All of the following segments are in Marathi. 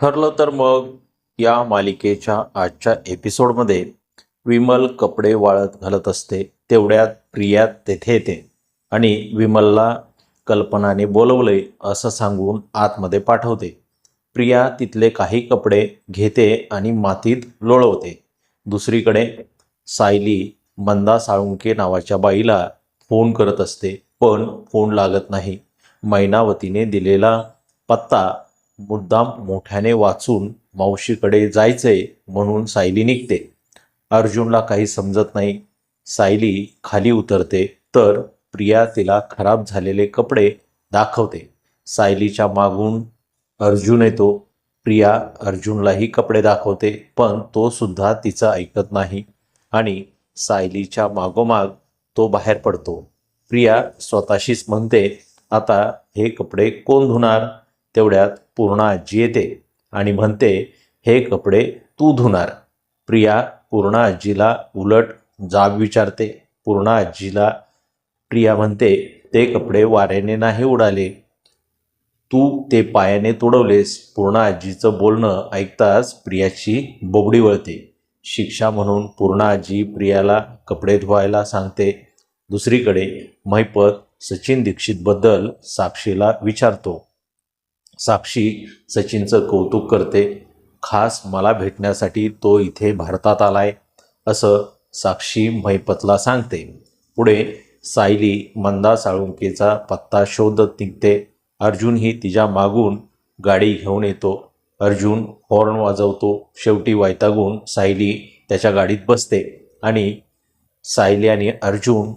ठरलं तर मग या मालिकेच्या आजच्या एपिसोडमध्ये विमल कपडे वाळत घालत असते तेवढ्यात प्रिया तेथे येते आणि विमलला कल्पनाने बोलवले असं सांगून आतमध्ये पाठवते. प्रिया तिथले काही कपडे घेते आणि मातीत लोळवते. दुसरीकडे सायली मंदा साळुंके नावाच्या बाईला फोन करत असते पण फोन लागत नाही. मैनावतीने दिलेला पत्ता मुद्दाम मोठ्याने वाचून मावशीकडे जायचंय म्हणून सायली निघते. अर्जुनला काही समजत नाही. सायली खाली उतरते तर प्रिया तिला खराब झालेले कपडे दाखवते. सायलीच्या मागून अर्जुन येतो. प्रिया अर्जुनलाही कपडे दाखवते पण तो सुद्धा तिचं ऐकत नाही आणि सायलीच्या मागोमाग तो बाहेर पडतो. प्रिया स्वतःशीच म्हणते आता हे कपडे कोण धुणार? तेवढ्यात पूर्णा आजी येते आणि म्हणते हे कपडे तू धुणार. प्रिया पूर्णा आजीला उलट जाब विचारते. पूर्णा आजीला प्रिया म्हणते ते कपडे वाऱ्याने नाही उडाले. तू ते पायाने तुडवलेस. पूर्णा आजीचं बोलणं ऐकताच प्रियाची बोबडी वळते. शिक्षा म्हणून पूर्णा आजी प्रियाला कपडे धुवायला सांगते. दुसरीकडे महिपत सचिन दीक्षितबद्दल साक्षीला विचारतो. साक्षी सचिनचं कौतुक करते. खास मला भेटण्यासाठी तो इथे भारतात आलाय असं साक्षी महिपतला सांगते. पुढे सायली मंदा साळुंकेचा पत्ता शोधत निघते. अर्जुनही तिच्या मागून गाडी घेऊन येतो. अर्जुन हॉर्न वाजवतो. शेवटी वैतागून सायली त्याच्या गाडीत बसते आणि सायली आणि अर्जुन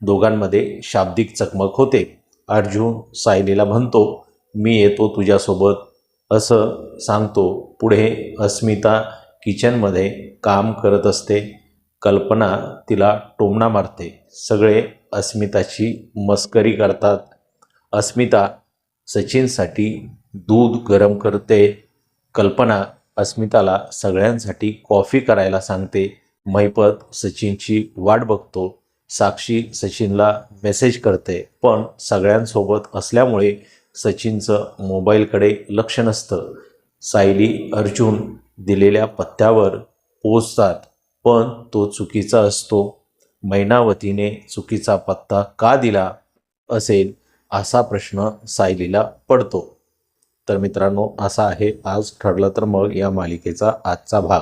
दोघांमध्ये शाब्दिक चकमक होते. अर्जुन सायलीला म्हणतो मी येतो तुझ्यासोबत असं सांगतो पुढे अस्मिता किचनमध्ये काम करत असते. कल्पना तिला टोमणा मारते. सगळे अस्मिताची मस्करी करतात. अस्मिता सचिनसाठी दूध गरम करते. कल्पना अस्मिताला सगळ्यांसाठी कॉफी करायला सांगते. महिपत सचिनची वाट बघतो. साक्षी सचिनला मेसेज करते. पण सगळ्यांसोबत असल्यामुळे सचिनचं मोबाईलकडे लक्ष नसतं. सायली अर्जुन दिलेल्या पत्त्यावर पोचतात पण तो चुकीचा असतो. मैनावतीने चुकीचा पत्ता का दिला असेल असा प्रश्न सायलीला पडतो. तर मित्रांनो असा आहे आज ठरलं तर मग या मालिकेचा आजचा भाग.